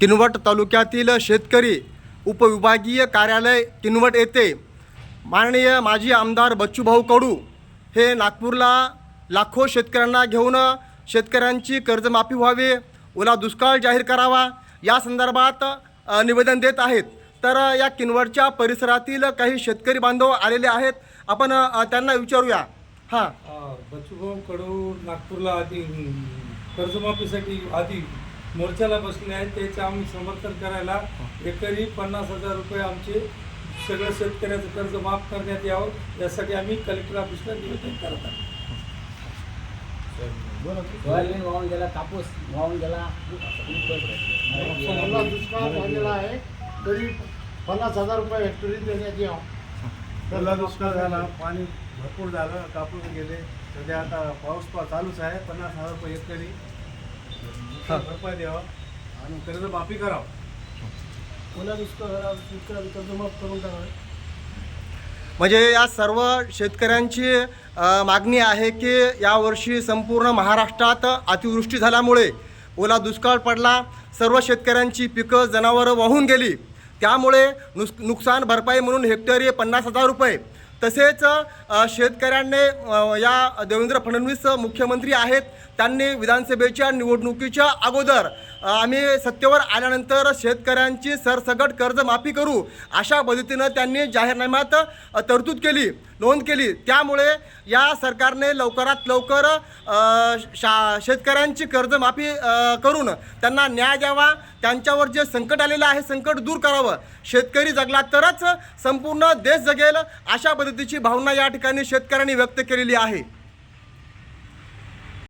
किनवट तालुक्यातील शेतकरी उपविभागीय कार्यालय किनवट येथे. माननीय माजी आमदार बच्चूभाऊ कडू हे नागपूरला लाखो शेतकऱ्यांना घेऊन शेतकऱ्यांची कर्जमाफी व्हावी ओला दुष्काळ जाहीर करावा या संदर्भात निवेदन देत आहेत. तर या किनवटच्या परिसरातील काही शेतकरी बांधव आलेले आहेत. आपण त्यांना विचारूया. हां. बच्चूभाऊ कडू नागपूरला आधी कर्जमाफीसाठी आधी मोर्चाला बसले आहेत त्याचं आम्ही समर्थन करायला एकरी पन्नास हजार रुपये आमचे सगळं शेतकऱ्याचं कर्ज माफ करण्यात यावं यासाठी आम्ही कलेक्टर ऑफिसला निवेदन करत आहोत. सोयाबीन वाहून गेला कापूस वाहून गेला. समजा दुष्काळ झालेला आहे तरी पन्नास हजार रुपये हेक्टरी देण्यात यावं. पहिला दुष्काळ झाला पाणी भरपूर झालं कापूस गेले. सध्या आता पाऊस पा चालूच आहे पन्नास हजार रुपये एकरी. नुकसान भरपाई द्यावं आणि कर्ज माफी करावं. पुन्हा दुष्काळ कर्ज माफ करून टाकावे. म्हणजे या सर्व शेतकऱ्यांची अ, मागणी आहे की यावर्षी संपूर्ण महाराष्ट्रात अतिवृष्टी झाल्यामुळे ओला दुष्काळ पडला सर्व शेतकऱ्यांची पिकं जनावरं वाहून गेली. त्यामुळे नुस नुकसान भरपाई म्हणून हेक्टरी पन्नास हजार रुपये तसेच शेतकऱ्यांनी या देवेंद्र फडणवीस मुख्यमंत्री आहेत त्यांनी विधानसभेच्या निवडणुकीच्या अगोदर आम्ही सत्तेवर आल्यानंतर शेतकऱ्यांची सरसगट कर्जमाफी करू अशा पद्धतीनं त्यांनी जाहीरनाम्यात तरतूद केली. नोंद केली. त्यामुळे या सरकारने लवकरात लवकर शा शेतकऱ्यांची कर्जमाफी करून त्यांना न्याय द्यावा. त्यांच्यावर जे संकट आलेलं आहे संकट दूर करावं. शेतकरी जगला तरच संपूर्ण देश जगेल अशा पद्धतीची भावना या ठिकाणी शेतकऱ्यांनी व्यक्त केलेली आहे.